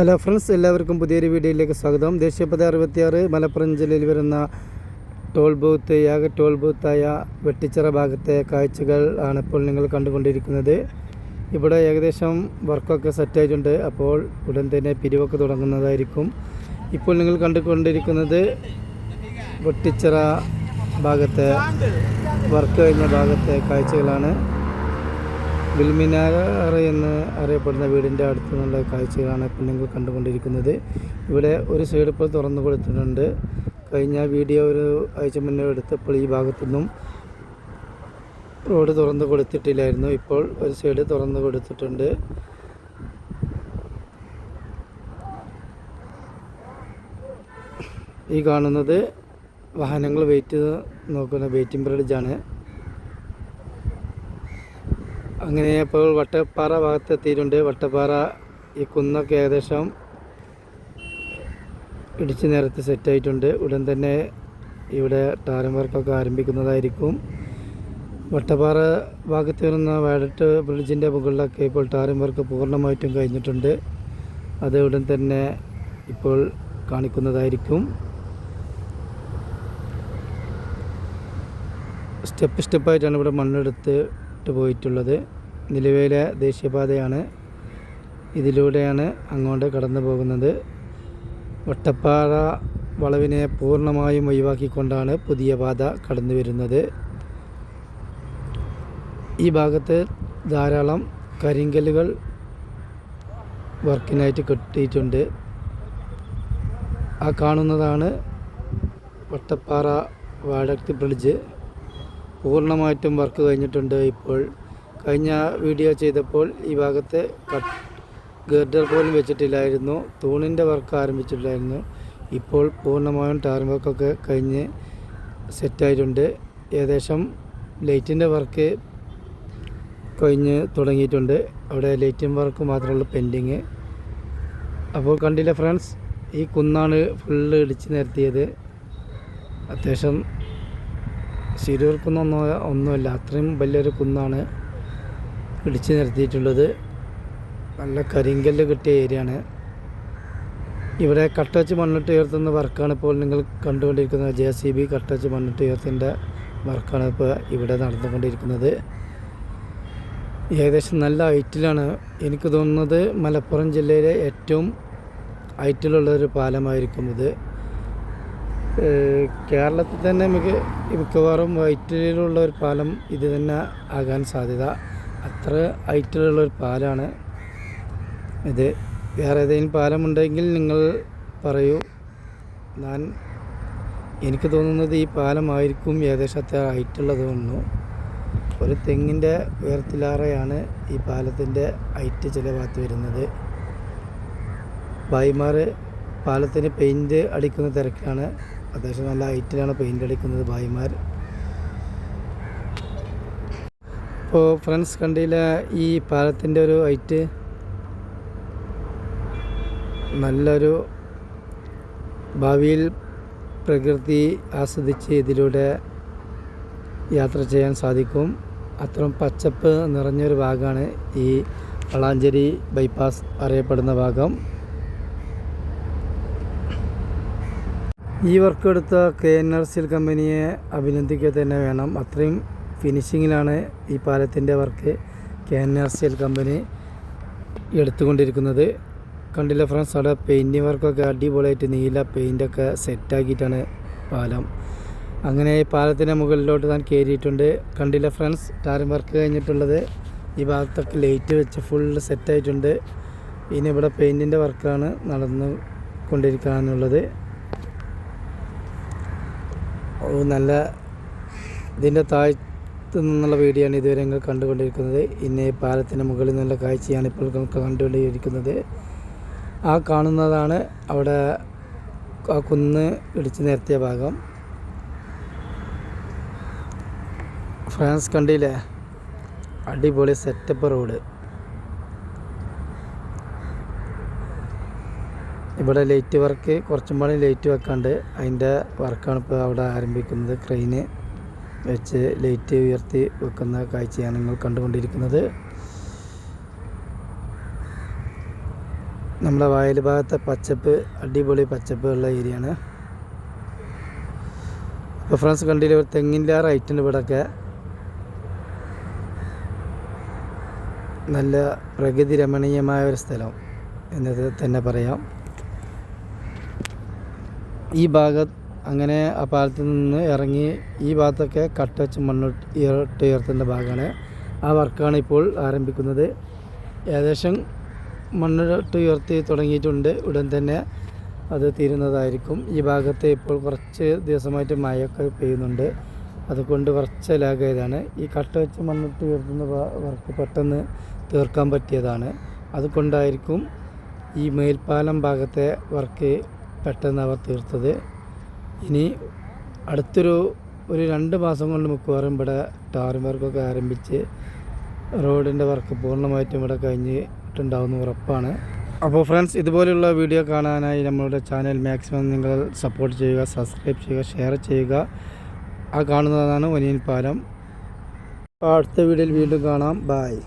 Hello friends എല്ലാവർക്കും പുതിയൊരു വീഡിയോയിലേക്ക് സ്വാഗതം. ദേശീയപാത അറുപത്തിയാറ് മലപ്പുറം ജില്ലയിൽ വരുന്ന ടോൾ ബൂത്ത് യാഗ ടോൾ ബൂത്തായ വെട്ടിച്ചിറ ഭാഗത്തെ കാഴ്ചകൾ ആണ് ഇപ്പോൾ നിങ്ങൾ കണ്ടുകൊണ്ടിരിക്കുന്നത്. ഇവിടെ ഏകദേശം വർക്കൊക്കെ സെറ്റായിട്ടുണ്ട് അപ്പോൾ ഉടൻ തന്നെ പിരിവൊക്കെ തുടങ്ങുന്നതായിരിക്കും. ഇപ്പോൾ നിങ്ങൾ കണ്ടുകൊണ്ടിരിക്കുന്നത് വെട്ടിച്ചിറ ഭാഗത്തെ വർക്ക് കഴിഞ്ഞ ഭാഗത്തെ കാഴ്ചകളാണ്. ബിൽമിനാർ എന്ന് അറിയപ്പെടുന്ന വീടിന്റെ അടുത്ത് നിന്നുള്ള കാഴ്ചകളാണ് ഇപ്പം നിങ്ങൾ കണ്ടുകൊണ്ടിരിക്കുന്നത്. ഇവിടെ ഒരു സൈഡ് ഇപ്പോൾ തുറന്നു കൊടുത്തിട്ടുണ്ട്. കഴിഞ്ഞ വീഡിയോ ഒരു ആഴ്ച മുന്നേ എടുത്തപ്പോൾ ഈ ഭാഗത്തുനിന്നും റോഡ് തുറന്നു കൊടുത്തിട്ടില്ലായിരുന്നു. ഇപ്പോൾ ഒരു സൈഡ് തുറന്നു കൊടുത്തിട്ടുണ്ട്. ഈ കാണുന്നത് വാഹനങ്ങൾ വെയിറ്റ് നോക്കുന്ന വെയിറ്റിംഗ് ബ്രിഡ്ജാണ് അങ്ങനെ ഇപ്പോൾ വട്ടപ്പാറ ഭാഗത്തെത്തിയിട്ടുണ്ട്. വട്ടപ്പാറ ഈ കുന്നൊക്കെ ഏകദേശം ഇടിച്ച് നിരത്ത് സെറ്റായിട്ടുണ്ട് ഉടൻ തന്നെ ഇവിടെ ടാരം വർക്കൊക്കെ ആരംഭിക്കുന്നതായിരിക്കും. വട്ടപ്പാറ ഭാഗത്ത് വരുന്ന വയലറ്റ് ബ്രിഡ്ജിന്റെ മുകളിലൊക്കെ ഇപ്പോൾ ടാരം വർക്ക് പൂർണമായിട്ടും കഴിഞ്ഞിട്ടുണ്ട്. അത് ഉടൻ തന്നെ ഇപ്പോൾ കാണിക്കുന്നതായിരിക്കും. സ്റ്റെപ്പ് സ്റ്റെപ്പായിട്ടാണ് ഇവിടെ മണ്ണെടുത്ത് ഇട്ട് പോയിട്ടുള്ളത്. നിലവിലെ ദേശീയപാതയാണ്. ഇതിലൂടെയാണ് അങ്ങോട്ട് കടന്നു പോകുന്നത്. വട്ടപ്പാറ വളവിനെ പൂർണമായും ഒഴിവാക്കിക്കൊണ്ടാണ് പുതിയ പാത കടന്നു വരുന്നത്. ഈ ഭാഗത്ത് ധാരാളം കരിങ്കല്ലുകൾ വർക്കിനായിട്ട് കെട്ടിയിട്ടുണ്ട്. ആ കാണുന്നതാണ് വട്ടപ്പാറ വാഴക്തി ബ്രിഡ്ജ്. പൂർണമായിട്ടും വർക്ക് കഴിഞ്ഞിട്ടുണ്ട് ഇപ്പോൾ. കഴിഞ്ഞ വീഡിയോ ചെയ്തപ്പോൾ ഈ ഭാഗത്ത് ഗർഡർ പോലും വെച്ചിട്ടില്ലായിരുന്നു. തൂണിന്റെ വർക്ക് ആരംഭിച്ചിട്ടില്ലായിരുന്നു. ഇപ്പോൾ പൂർണമായും ടാർ വർക്കൊക്കെ കഴിഞ്ഞ് സെറ്റായിട്ടുണ്ട് ഏകദേശം ലൈറ്റിന്റെ വർക്ക് കഴിഞ്ഞ് തുടങ്ങിയിട്ടുണ്ട്. അവിടെ ലൈറ്റിംഗ് വർക്ക് മാത്രമുള്ള പെൻഡിങ് അപ്പോൾ കണ്ടില്ല ഫ്രണ്ട്സ് ഈ കുന്നാണ് ഫുള്ള് ഇടിച്ച് നിരത്തിയത്. അത്യാവശ്യം ശിരൂർ ഒന്നുമല്ല അത്രയും വലിയൊരു കുന്നാണ്. ഇടിച്ച് നിർത്തിയിട്ടുള്ളത് നല്ല കരിങ്കല്ല് കിട്ടിയ ഏരിയയാണ്. ഇവിടെ കട്ടച്ച് മണ്ണിട്ട് ഉയർത്തുന്ന വർക്കാണ് ഇപ്പോൾ നിങ്ങൾ കണ്ടുകൊണ്ടിരിക്കുന്നത്. ജെ സി ബി കട്ടച്ച് മണ്ണിട്ട് ഉയർത്തിന്റെ വർക്കാണ് ഇപ്പോൾ ഇവിടെ നടന്നുകൊണ്ടിരിക്കുന്നത്. ഏകദേശം നല്ല ഹൈറ്റിലാണ് എനിക്ക് തോന്നുന്നത് മലപ്പുറം ജില്ലയിലെ ഏറ്റവും ഹൈറ്റിലുള്ള ഒരു പാലമായിരിക്കും ഇത്. കേരളത്തിൽ തന്നെ മിക്ക മിക്കവാറും ഹൈറ്റിലുള്ള ഒരു പാലം ഇത് തന്നെ ആകാൻ സാധ്യത. അത്ര ഹൈറ്റിലുള്ളൊരു പാലമാണ് ഇത്. വേറെ ഏതെങ്കിലും പാലമുണ്ടെങ്കിൽ നിങ്ങൾ പറയൂ. ഞാൻ എനിക്ക് തോന്നുന്നത് ഈ പാലമായിരിക്കും ഏകദേശം അത്ര ഹൈറ്റുള്ളത് ഒരു തെങ്ങിന്റെ ഉയരത്തിലാറെയാണ് ഈ പാലത്തിന്റെ ഹൈറ്റ് ചില ഭാഗത്ത് വരുന്നത്. ഭായിമാർ പാലത്തിന് പെയിന്റ് അടിക്കുന്ന തിരക്കാണ്. അത്യാവശ്യം നല്ല ഹൈറ്റിലാണ് പെയിന്റ് അടിക്കുന്നത് ഭായിമാർ. ഇപ്പോൾ ഫ്രണ്ട്സ് കണ്ടില്ല ഈ പാലത്തിന്റെ ഒരു ഹൈറ്റ് നല്ലൊരു ഭാവിയിൽ പ്രകൃതി ആസ്വദിച്ച് ഇതിലൂടെ യാത്ര ചെയ്യാൻ സാധിക്കും. അത്രയും പച്ചപ്പ് നിറഞ്ഞൊരു ഭാഗമാണ് ഈ വളാഞ്ചേരി ബൈപ്പാസ് അറിയപ്പെടുന്ന ഭാഗം. ഈ വർക്ക് എടുത്ത കെ എൻ ആർ സിൽ കമ്പനിയെ അഭിനന്ദിക്കുക തന്നെ വേണം. അത്രയും ഫിനിഷിങ്ങിലാണ് ഈ പാലത്തിന്റെ work K N R C L company എടുത്തുകൊണ്ടിരിക്കുന്നത്. കണ്ടില്ല ഫ്രണ്ട്സ്? അവിടെ പെയിന്റിങ് വർക്കൊക്കെ അടിപൊളിയായിട്ട് നീല പെയിന്റൊക്കെ സെറ്റാക്കിയിട്ടാണ് പാലം. അങ്ങനെ ഈ പാലത്തിന്റെ മുകളിലോട്ട് ഞാൻ കയറിയിട്ടുണ്ട്. കണ്ടില്ല ഫ്രണ്ട്സ്? ടാരം വർക്ക് കഴിഞ്ഞിട്ടുള്ളത്. ഈ ഭാഗത്തൊക്കെ ലൈറ്റ് വെച്ച് ഫുൾ സെറ്റായിട്ടുണ്ട്. ഇനി ഇവിടെ പെയിന്റിന്റെ വർക്കാണ് നടന്നു കൊണ്ടിരിക്കാനുള്ളത്. നല്ല ഇതിന്റെ താഴത്ത് നിന്നുള്ള വീഡിയോ ആണ് ഇതുവരെ നിങ്ങൾ കണ്ടുകൊണ്ടിരിക്കുന്നത്. ഇന്നെ പാലത്തിന് മുകളിൽ നിന്നുള്ള കാഴ്ചയാണ് ഇപ്പോൾ കണ്ടുകൊണ്ടിരിക്കുന്നത്. ആ കാണുന്നതാണ് അവിടെ ആ കുന്ന് ഇടിച്ചു നിരത്തിയ ഭാഗം. ഫ്രാൻസ് കണ്ടില്ലേ? അടിപൊളി സെറ്റപ്പ് റോഡ് ഇവിടെ ലൈറ്റ് വർക്ക് കുറച്ചും കൂടി ലൈറ്റ് വെക്കാണ്ട് അതിന്റെ വർക്കാണ് ഇപ്പോൾ അവിടെ ആരംഭിക്കുന്നത് ക്രെയിന് വെച്ച് ലൈറ്റ് ഉയർത്തി വെക്കുന്ന കാഴ്ചയാണ് നിങ്ങൾ കണ്ടുകൊണ്ടിരിക്കുന്നത്. നമ്മുടെ വയൽ ഭാഗത്തെ പച്ചപ്പ് അടിപൊളി പച്ചപ്പുള്ള ഏരിയയാണ്. ഇപ്പോൾ ഫ്രണ്ട്സ് കണ്ടില്ല ഒരു തെങ്ങിന്റെ റൈറ്റിന്റെ ഇവിടെയൊക്കെ നല്ല പ്രകൃതി രമണീയമായ ഒരു സ്ഥലം എന്നത് തന്നെ പറയാം. ഈ ഭാഗത്ത് അങ്ങനെ ആ പാലത്തിൽ നിന്ന് ഇറങ്ങി ഈ ഭാഗത്തൊക്കെ കട്ട വെച്ച് മണ്ണിട്ട് ഇട്ട് ഉയർത്തേണ്ട ഭാഗമാണ്. ആ വർക്കാണ് ഇപ്പോൾ ആരംഭിക്കുന്നത്. ഏകദേശം മണ്ണിട്ട് ഉയർത്തി തുടങ്ങിയിട്ടുണ്ട്. ഉടൻ തന്നെ അത് തീരുന്നതായിരിക്കും. ഈ ഭാഗത്ത് ഇപ്പോൾ കുറച്ച് ദിവസമായിട്ട് മഴയൊക്കെ പെയ്യുന്നുണ്ട്. അതുകൊണ്ട് കുറച്ച് ലാഗായതാണ്. ഈ കട്ട വെച്ച് മണ്ണിട്ട് ഉയർത്തുന്ന വർക്ക് പെട്ടെന്ന് തീർക്കാൻ പറ്റിയതാണ്. അതുകൊണ്ടായിരിക്കും ഈ മേൽപ്പാലം ഭാഗത്തെ വർക്ക് പെട്ടെന്ന് അവർ തീർത്തത്. ഇനി അടുത്തൊരു ഒരു രണ്ട് മാസം കൊണ്ട് മിക്കവാറും ഇവിടെ ടാറിംഗ് വർക്കൊക്കെ ആരംഭിച്ച് റോഡിന്റെ വർക്ക് പൂർണമായിട്ടും ഇവിടെ കഴിഞ്ഞിട്ടുണ്ടാവുന്ന ഉറപ്പാണ്. അപ്പോൾ ഫ്രണ്ട്സ് ഇതുപോലെയുള്ള വീഡിയോ കാണാനായി നമ്മളുടെ ചാനൽ മാക്സിമം നിങ്ങൾ സപ്പോർട്ട് ചെയ്യുക സബ്സ്ക്രൈബ് ചെയ്യുക ഷെയർ ചെയ്യുക. ആ കാണുന്നതാണ് ഒനിയൻ പാലം. അടുത്ത വീഡിയോയിൽ വീണ്ടും കാണാം. ബായ്